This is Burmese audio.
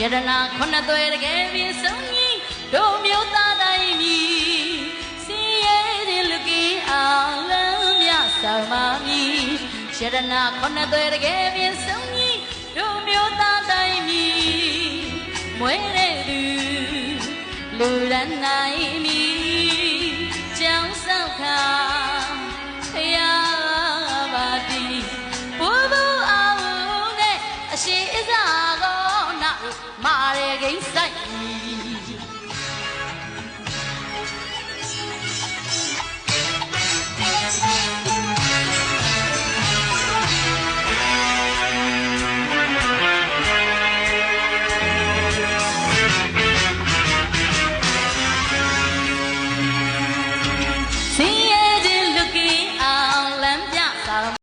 ရတနာခုနှစ်သွဲတကယ်ပြည့်စုံကြီးတို့မျိုးသားတိုင်းမြည်စီရဲတဲ့လူကြီးအောင်လမ်းမြဆောင်မမည်ရတနာခုနှစ်သွဲတကယ်ပြည့်စုံကြီးတို့မျိုးသားတိုင်းမြည်မွေးတဲ့သူလူရန်နိုင်မြည်ကြောင်းဆောက်ခါဖယားပါတီဘူဘူအောင်နဲ့အရှိအစားကော Maria, quem?